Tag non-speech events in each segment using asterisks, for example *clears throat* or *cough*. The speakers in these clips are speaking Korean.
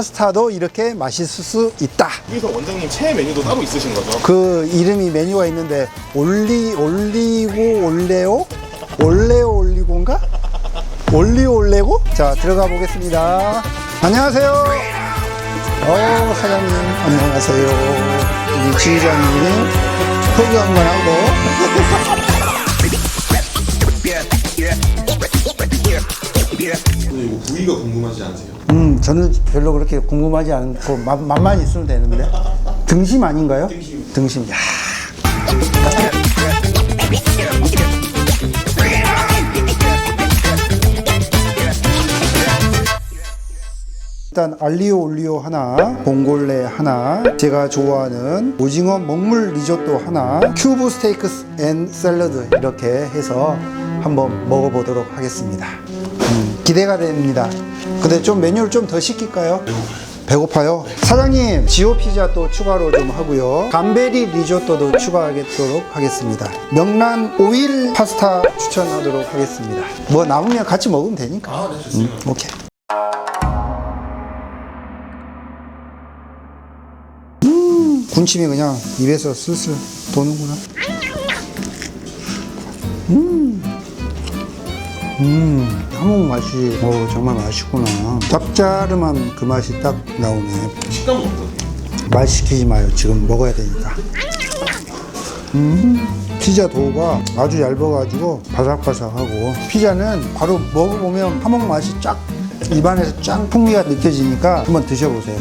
파스타도 이렇게 맛있을 수 있다. 여기서 원장님 최애 메뉴도 따로 있으신 거죠? 그 이름이 메뉴가 있는데 올리 올리고 올레오? 올레오 올리고인가? 올리오 올레고? 자 들어가 보겠습니다. 안녕하세요. 어 사장님 안녕하세요. 우리 지휘장님 소개 한번 하고 *laughs* 근데 이거 부위가 궁금하지 않으세요? 음 저는 별로 그렇게 궁금하지 않고 맛, 맛만 있으면 되는데 등심 아닌가요 등심. 등심 야 일단 알리오 올리오 하나, 봉골레 하나, 제가 좋아하는 오징어 먹물 리조또 하나, 큐브 스테이크 앤 샐러드 이렇게 해서 한번 먹어보도록 하겠습니다. 음, 기대가 됩니다. 근데 좀 메뉴를 좀 더 시킬까요? 배고파요. 사장님, 지오 피자 또 추가로 좀 하고요. 감베리 리조또도 추가하도록 하겠습니다. 명란 오일 파스타 추천하도록 하겠습니다. 뭐 남으면 같이 먹으면 되니까. 아, 네, 좋습니다. 음, 오케이. 음, 군침이 그냥 입에서 슬슬 도는구나. 음, 음, 한국 맛이 어, 정말 맛있구나. 짭짜름한 그 맛이 딱 나오네. 식감은 어떠세요? 말 시키지 마요. 지금 먹어야 되니까. 음, 피자 도우가 아주 얇아가지고 바삭바삭하고 피자는 바로 먹어보면 한국 맛이 쫙 입안에서 쫙 풍미가 느껴지니까 한번 드셔보세요.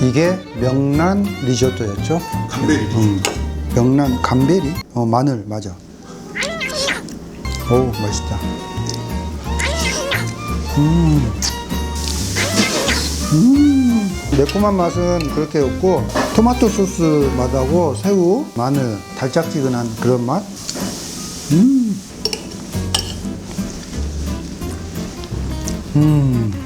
이게 명란 리조또였죠? 감베리. 음, 명란 감베리? 어, 마늘 맞아. 오 맛있다. 음, 매콤한 맛은 그렇게 없고 토마토 소스 맛하고 새우, 마늘, 달짝지근한 그런 맛. 음. 음.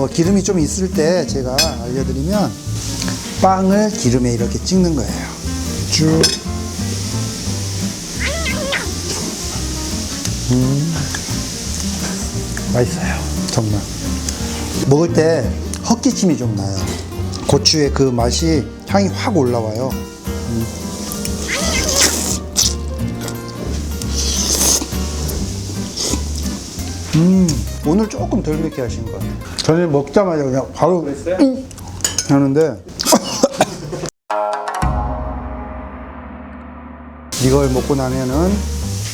뭐 기름이 좀 있을 때 제가 알려드리면 빵을 기름에 이렇게 찍는 거예요. 쭉. 맛있어요. 정말. 먹을 때 헛기침이 좀 나요. 고추의 그 맛이 향이 확 올라와요. 음. 음, 오늘 조금 덜 맵게 하신 것 같아요. 저는 먹자마자 그냥 바로 음 하는데 *laughs* 이걸 먹고 나면은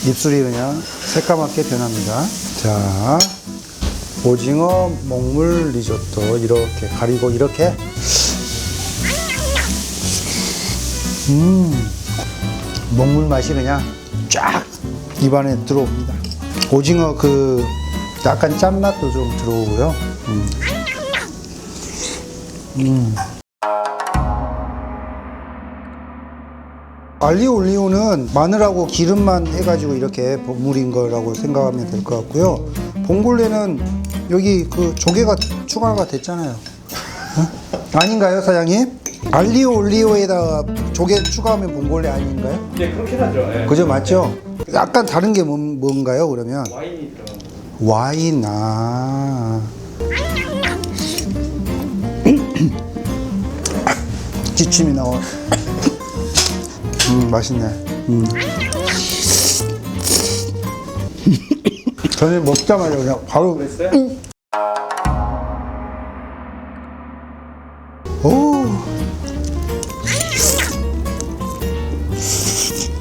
입술이 그냥 새까맣게 변합니다. 자, 오징어 먹물 리조또 이렇게 가리고 이렇게 음, 먹물 맛이 그냥 쫙 입안에 들어옵니다. 오징어 그 약간 짠맛도 좀 들어오고요. 음. 음. 알리오 올리오는 마늘하고 기름만 해가지고 이렇게 버무린 거라고 생각하면 될 것 같고요. 봉골레는 여기 그 조개가 추가가 됐잖아요. 어? 아닌가요, 사장님? 알리오 올리오에다가 조개 추가하면 봉골레 아닌가요? 네, 그렇긴 하죠. 예. 그죠, 맞죠? 약간 다른 게 뭔, 뭔가요, 그러면? 와인이 들어간 거. 와인, 아. *clears throat* 기침이 나와. 음, 맛있네. 음. 저는 먹자마자 그냥 바로. 그랬어요? 오.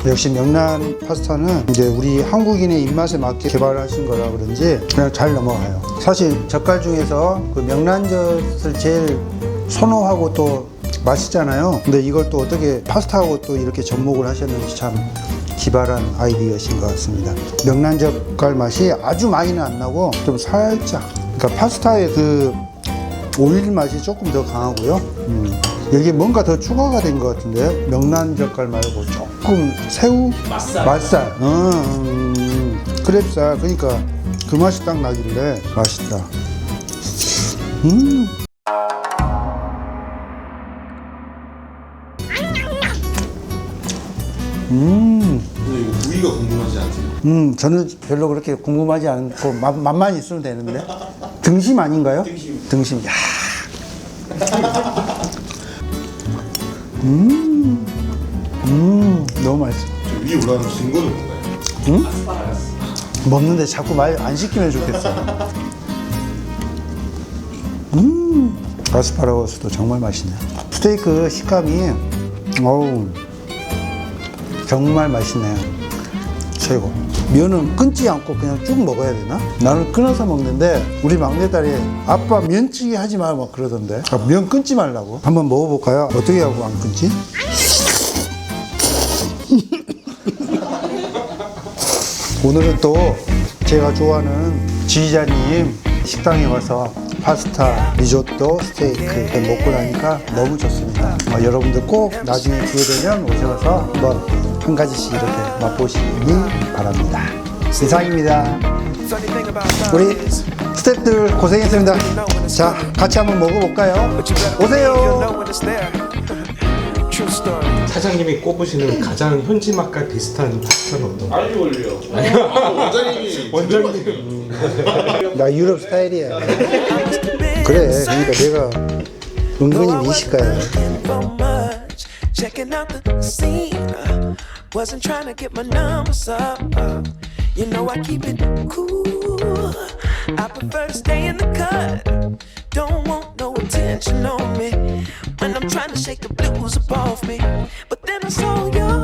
역시 명란 파스타는 이제 우리 한국인의 입맛에 맞게 개발하신 거라 그런지 그냥 잘 넘어가요. 사실 젓갈 중에서 그 명란젓을 제일 선호하고 또 맛있잖아요. 근데 이걸 또 어떻게 파스타하고 또 이렇게 접목을 하셨는지 참 기발한 아이디어신 것 같습니다. 명란젓갈 맛이 아주 많이는 안 나고 좀 살짝 그러니까 파스타의 그 오일 맛이 조금 더 강하고요. 음. 여기 뭔가 더 추가가 된 것 같은데 명란 젓갈 말고 조금 새우 맛살. 맛살, 어, 음, 크랩살 그러니까 그 맛이 딱 나길래 맛있다. 음. 음, 근데 이거 부위가 궁금하지 않으세요? 음, 저는 별로 그렇게 궁금하지 않고 맛, 맛만 있으면 되는데. *laughs* 등심 아닌가요? 등심. 등심. 야. *laughs* 음, 음, 너무 맛있어. 저 위에 올라가는 증거는 뭔가요? 먹는데 자꾸 말 안 시키면 좋겠어. 음, 아스파라거스도 정말 맛있네. 스테이크 식감이, 어우, 정말 맛있네요. 최고. 면은 끊지 않고 그냥 쭉 먹어야 되나? 나는 끊어서 먹는데 우리 막내딸이 아빠 면치기 하지 마막 그러던데. 아, 면 끊지 말라고. 한번 먹어볼까요? 어떻게 하고 안 끊지? *laughs* 오늘은 또 제가 좋아하는 지휘자님 식당에 와서 파스타, 리조또, 스테이크 이렇게 먹고 나니까 너무 좋습니다. 어, 여러분들 꼭 나중에 기회 되면 오셔서 한번 한 가지씩 이렇게 맛보시기 바랍니다. 이상입니다. 우리 스태프들 고생했습니다. 자, 같이 한번 먹어볼까요? 오세요. 사장님이 꼽으시는 가장 현지 맛과 비슷한 파스타는 어떤? 알리 올리오. *laughs* 원장님이 원장님 *laughs* 나 유럽 스타일이야. 그래, 그러니까 내가 은근히 미식가야. for much. Checking out the scene. Uh, wasn't trying to get my numbers up. Uh, you know I keep it cool. I prefer to stay in the cut. Don't want no attention on me when I'm trying to shake the blues up off me. But then I saw your